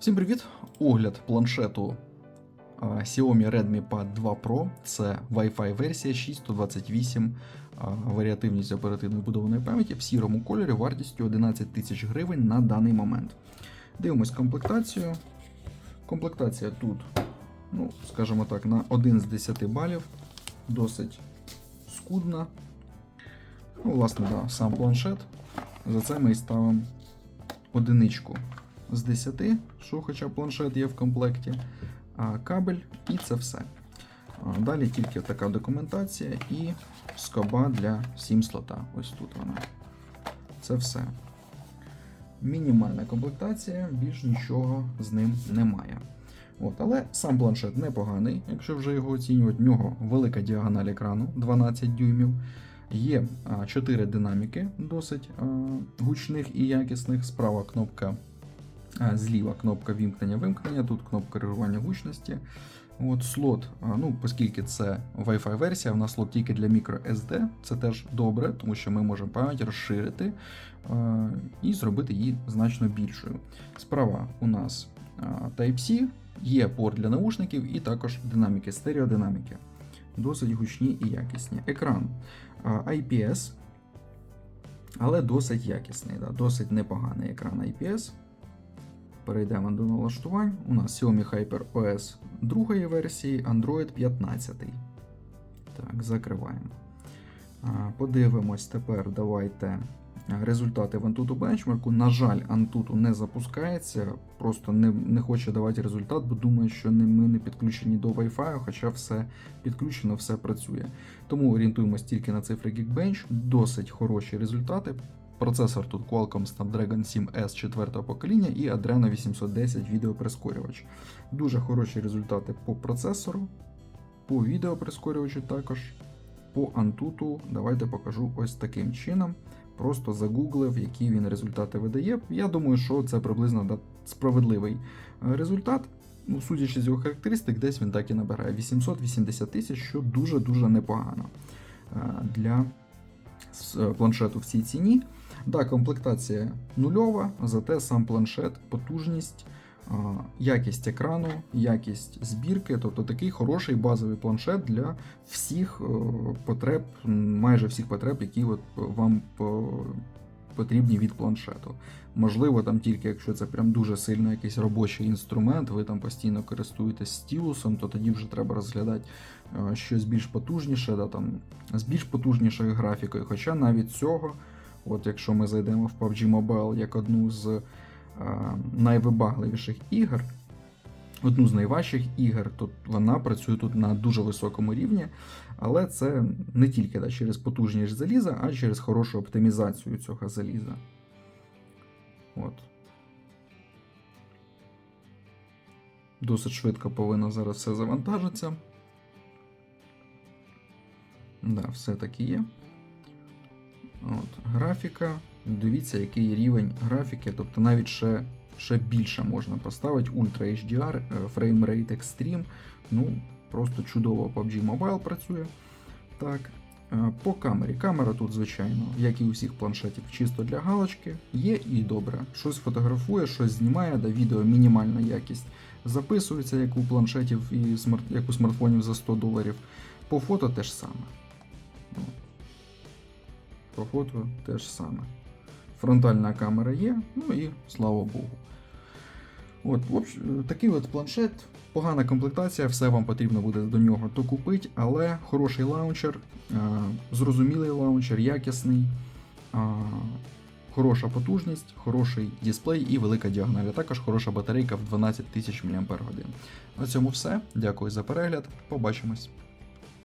Всім привіт! Огляд планшету Xiaomi Redmi Pad 2 Pro. Це Wi-Fi версія 628, варіативність оперативної будованої пам'яті в сірому кольорі вартістю 11 тисяч гривень на даний момент. Дивимось комплектацію. Комплектація тут, ну, скажімо так, на 1 з 10 балів. Досить скудна. Ну, власне, да, сам планшет. За це ми і ставимо одиничку з 10, що хоча планшет є в комплекті, кабель і це все. Далі тільки така документація і скоба для сім слота. Ось тут вона. Це все. Мінімальна комплектація, більш нічого з ним немає. От, але сам планшет непоганий, якщо вже його оцінювати. В нього велика діагональ екрану 12 дюймів. Є 4 динаміки, досить гучних і якісних. Справа кнопка зліва кнопка вімкнення-вимкнення, тут кнопка регулювання гучності. От Слот, ну, оскільки це Wi-Fi версія, в нас слот тільки для microSD, це теж добре, тому що ми можемо пам'ять розширити а, і зробити її значно більшою. Справа у нас Type-C, є порт для наушників і також динаміки, стереодинаміки. Досить гучні і якісні. Екран IPS, але досить якісний, да, досить непоганий екран IPS. Перейдемо до налаштувань. У нас Xiaomi Hyper OS другої версії, Android 15. Так, закриваємо. Подивимось тепер. Давайте результати в Antutu Benchmark. На жаль, Antutu не запускається, просто не, не хоче давати результат, бо думає, що не, ми не підключені до Wi-Fi, хоча все підключено, все працює. Тому орієнтуємось тільки на цифри Geekbench. Досить хороші результати. Процесор тут Qualcomm Snapdragon 7S 4 покоління і Adreno 810 відеоприскорювач. Дуже хороші результати по процесору, по відеоприскорювачу також. По Antutu давайте покажу ось таким чином. Просто загуглив, які він результати видає. Я думаю, що це приблизно справедливий е, результат. Ну, судячи з його характеристик, десь він так і набирає 880 тисяч, що дуже-дуже непогано е, для с- е, планшету в цій ціні. Да, комплектація нульова, зате сам планшет, потужність, якість екрану, якість збірки, тобто такий хороший базовий планшет для всіх е, потреб, майже всіх потреб, які от вам по- потрібні від планшету. Можливо, там тільки якщо це прям дуже сильно якийсь робочий інструмент, ви там постійно користуєтесь стілусом, то тоді вже треба розглядати е, щось більш потужніше, да, там, з більш потужнішою графікою. Хоча навіть цього. От якщо ми зайдемо в PUBG Mobile як одну з е, найвибагливіших ігор, одну з найважчих ігор, то вона працює тут на дуже високому рівні, але це не тільки да, через потужність заліза, а через хорошу оптимізацію цього заліза. От. Досить швидко повинно зараз все завантажитися. Да, все таки є. От, графіка. Дивіться, який рівень графіки, тобто навіть ще, ще більше можна поставити. Ultra HDR, е, Frame Rate Extreme. Ну, просто чудово PUBG Mobile працює. Так. е, По камері. Камера тут, звичайно, як і у всіх планшетів, чисто для галочки. Є і добре. Щось фотографує, щось знімає, да відео мінімальна якість. Записується, як у планшетів і смарт, як у смартфонів за 100 доларів. По фото теж саме. По фото теж саме. Фронтальна камера є, ну і слава Богу. От, общ, такий от планшет, погана комплектація, все вам потрібно буде до нього докупити, але хороший лаунчер, е, зрозумілий лаунчер, якісний, е, хороша потужність, хороший дисплей і велика діагональ, а також хороша батарейка в 12 000 мАч. На цьому все. Дякую за перегляд. Побачимось.